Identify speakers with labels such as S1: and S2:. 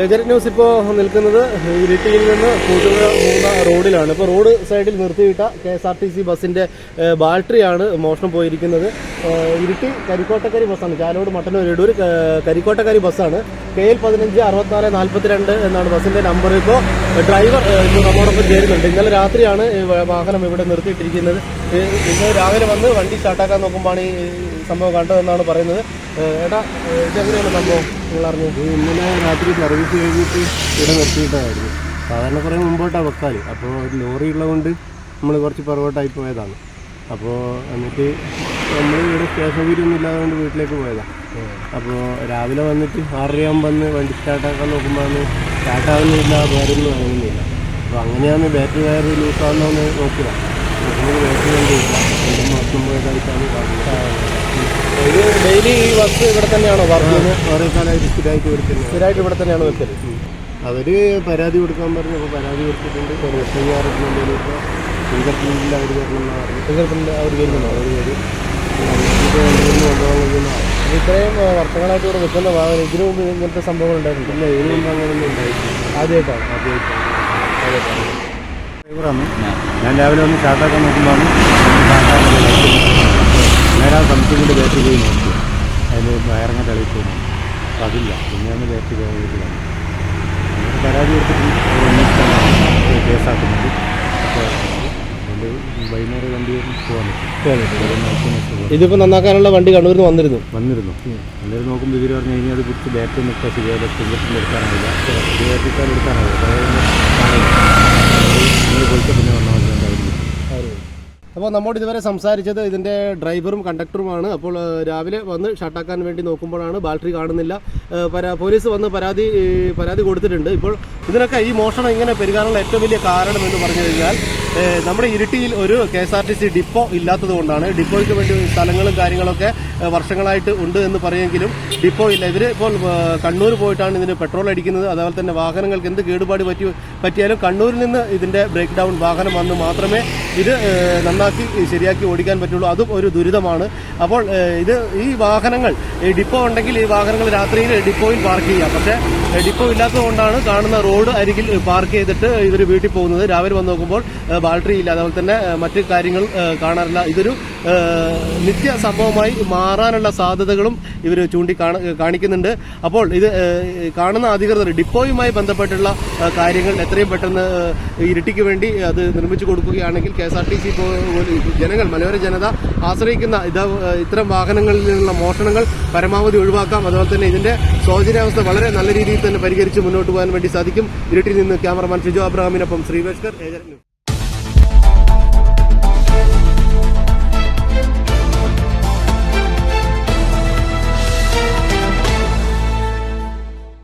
S1: Agent news ഇപ്പോൾ നിൽക്കുന്നത് ഇരിട്ടിയിൽ നിന്ന് കൂട്ടുക പോകുന്ന റോഡിലാണ്. ഇപ്പോൾ റോഡ് സൈഡിൽ നിർത്തിയിട്ട K S R T C ബസ്സിന്റെ ബാറ്ററിയാണ് മോഷണം പോയിരിക്കുന്നത്. ഇരിട്ടി കരിക്കോട്ടക്കരി ബസ്സാണ്. ചാലോട് മട്ടന്നൂർ ഇടൂർ കരിക്കോട്ടക്കരി ബസ്സാണ്. കെ എൽ പതിനഞ്ച് അറുപത്തിനാല് നാൽപ്പത്തിരണ്ട് എന്നാണ് ബസ്സിന്റെ നമ്പർ. ഇപ്പോൾ ഡ്രൈവർ ഇപ്പോൾ നമ്മോടൊപ്പം ചേരുന്നുണ്ട്. ഇന്നലെ രാത്രിയാണ് വാഹനം ഇവിടെ നിർത്തിയിട്ടിരിക്കുന്നത്. ഇന്ന് രാവിലെ വന്ന് വണ്ടി സ്റ്റാർട്ടാക്കാൻ നോക്കുമ്പോഴാണ് ഈ സംഭവം കണ്ടതെന്നാണ് പറയുന്നത്. ഏട്ടാ ഇതെങ്ങനെയാണ് സംഭവം? നിങ്ങൾ അറിഞ്ഞു?
S2: ഇന്നലെ രാത്രി സർവീസ് കഴിഞ്ഞിട്ട് ഇവിടെ നിർത്തിയിട്ടായിരുന്നു. സാധാരണ കുറേ മുമ്പോട്ടാണ് വെക്കാൽ അപ്പോൾ ഒരു ലോറി ഉള്ളതുകൊണ്ട് നമ്മൾ കുറച്ച് പുറകോട്ടായി പോയതാണ്. അപ്പോൾ എന്നിട്ട് നമ്മൾ ഇവിടെ സ്റ്റേഷൻ സൗകര്യമൊന്നും ഇല്ലാതുകൊണ്ട് വീട്ടിലേക്ക് പോയതാണ് അപ്പോൾ രാവിലെ വന്നിട്ട് ആറരയാകുമ്പോൾ വന്ന് വണ്ടി സ്റ്റാർട്ടാക്കാൻ നോക്കുമ്പോൾ സ്റ്റാർട്ടാകുന്നില്ല വേറൊന്നും അങ്ങനെയൊന്നുമില്ല അപ്പോൾ അങ്ങനെയാണ് ബാറ്ററി വയർ ലൂസ് ആവുന്നതെന്ന് നോക്കിയതാണ് ബാറ്ററി കണ്ടില്ല രണ്ടും മാസം പോയതായിട്ടാണ് കാണുന്നത്.
S1: ഡെയിലി ഈ വർക്ക് ഇവിടെ തന്നെയാണോ? വർക്ക് ചെയ്യുന്നത്?
S2: കുറേ കാലമായിട്ട് സ്ഥിരമായിട്ട് കൊടുക്കുന്നത്
S1: സ്ഥിരമായിട്ട് ഇവിടെ തന്നെയാണ് വെക്കൽ.
S2: അവർ പരാതി കൊടുക്കാൻ പറഞ്ഞു അപ്പോൾ പരാതി കൊടുത്തിട്ടുണ്ട്. ഒരു എസ് ഐ ആർ എന്തെങ്കിലും ഇപ്പോൾ ഫിംഗർ അവർ
S1: ഫിംഗർ അവർ വരുന്നുണ്ടോ
S2: അവർ വരും.
S1: ഇത്രയും വർഷങ്ങളായിട്ട് ഇവിടെ വെക്കുന്ന വാഹനം ഇതിനു മുമ്പ് ഇങ്ങനത്തെ സംഭവങ്ങൾ ഉണ്ടായിട്ടുണ്ട്
S2: ഇല്ല ഇതിനു മുമ്പ് അങ്ങനെയൊന്നും ഉണ്ടായിട്ടില്ല.
S1: ആദ്യമായിട്ടാണ്?
S2: ആദ്യമായിട്ടാണ്. ഡ്രൈവറാണ്. ഞാൻ രാവിലെ ഒന്ന് സ്റ്റാർട്ടാക്കാൻ നോക്കുമ്പോൾ നേരെ സംശയം കൊണ്ട് ബാറ്റ് പോയി നോക്കി. അതിൽ വയറങ്ങ തെളിയിച്ചു അപ്പം അതില്ല. പിന്നെയാണ് ബാറ്റ് പോയിട്ടില്ല. അങ്ങനെ പരാതി കൊടുത്തിട്ട് കേസാക്കുന്നത് വൈകുന്നേരം വണ്ടി പോകാൻ പറ്റും.
S1: ഇതിപ്പോ നന്നാക്കാനുള്ള വണ്ടി കണ്ണൂരിൽ നിന്ന് വന്നിരുന്നു.
S2: വന്നിരുന്നു അന്നേരം നോക്കുമ്പോൾ ഇവർ പറഞ്ഞു കഴിഞ്ഞാൽ അത് പിടിച്ച് ബാറ്റ് നിൽക്കുക ശരിയായ ഫിംഗർ എടുക്കാനാവില്ല എടുക്കാനാവില്ല
S1: അപ്പോൾ നമ്മോട് ഇതുവരെ സംസാരിച്ചത് ഇതിന്റെ ഡ്രൈവറും കണ്ടക്ടറുമാണ്. അപ്പോൾ രാവിലെ വന്ന് ഷട്ടാക്കാൻ വേണ്ടി നോക്കുമ്പോഴാണ് ബാറ്ററി കാണുന്നില്ല. പോലീസ് വന്ന് പരാതി പരാതി കൊടുത്തിട്ടുണ്ട്. ഇപ്പോൾ ഇതിനൊക്കെ ഈ മോഷണം ഇങ്ങനെ പെരുകാനുള്ള ഏറ്റവും വലിയ കാരണം എന്ന് പറഞ്ഞു കഴിഞ്ഞാൽ നമ്മുടെ ഇരിട്ടിയിൽ ഒരു K S R T C depot ഇല്ലാത്തതുകൊണ്ടാണ് ഡിപ്പോയ്ക്ക് വേണ്ടി സ്ഥലങ്ങളും കാര്യങ്ങളൊക്കെ വർഷങ്ങളായിട്ട് ഉണ്ട് എന്ന് പറയുമെങ്കിലും ഡിപ്പോ ഇല്ല. ഇവർ ഇപ്പോൾ കണ്ണൂർ പോയിട്ടാണ് ഇതിന് പെട്രോൾ അടിക്കുന്നത്. അതേപോലെ തന്നെ വാഹനങ്ങൾക്ക് എന്ത് കേടുപാട് പറ്റി പറ്റിയാലും കണ്ണൂരിൽ നിന്ന് ഇതിന്റെ ബ്രേക്ക് ഡൗൺ വാഹനം വന്ന് മാത്രമേ ഇത് നന്നാക്കി ശരിയാക്കി ഓടിക്കാൻ പറ്റുള്ളൂ. അതും ഒരു ദുരിതമാണ്. അപ്പോൾ ഇത് ഈ വാഹനങ്ങൾ ഡിപ്പോ ഉണ്ടെങ്കിൽ ഈ വാഹനങ്ങൾ രാത്രിയിൽ ഡിപ്പോയിൽ പാർക്ക് ചെയ്യാം. പക്ഷേ ഡിപ്പോ ഇല്ലാത്തതുകൊണ്ടാണ് കാണുന്ന റോഡ് അരികിൽ പാർക്ക് ചെയ്തിട്ട് ഇവർ വീട്ടിൽ പോകുന്നത്. രാവിലെ വന്ന് നോക്കുമ്പോൾ ബാറ്ററി ഇല്ല. അതുപോലെ തന്നെ മറ്റ് കാര്യങ്ങൾ കാണാറില്ല. ഇതൊരു നിത്യ സംഭവമായി മാറാനുള്ള സാധ്യതകളും ഇവർ ചൂണ്ടി കാണിക്കുന്നുണ്ട്. അപ്പോൾ ഇത് കാണുന്ന അധികൃതർ ഡിപ്പോയുമായി ബന്ധപ്പെട്ടുള്ള കാര്യങ്ങൾ എത്രയും പെട്ടെന്ന് ഇരിട്ടിക്ക് വേണ്ടി അത് നിർമ്മിച്ചു കൊടുക്കുകയാണെങ്കിൽ K S R T C ജനങ്ങൾ മലയോര ജനത ആശ്രയിക്കുന്ന ഇത് ഇത്തരം വാഹനങ്ങളിൽ നിന്നുള്ള മോഷണങ്ങൾ പരമാവധി ഒഴിവാക്കാം. അതുപോലെ തന്നെ ഇതിന്റെ സൗജന്യാവസ്ഥ വളരെ നല്ല രീതിയിൽ തന്നെ പരിഹരിച്ച് മുന്നോട്ട് പോകാൻ വേണ്ടി സാധിക്കും. ഇരുട്ടിൽ നിന്ന് ക്യാമറമാൻ ഷിജോ അബ്രഹാമിനൊപ്പം ശ്രീവേഷ്കർ ന്യൂസ്.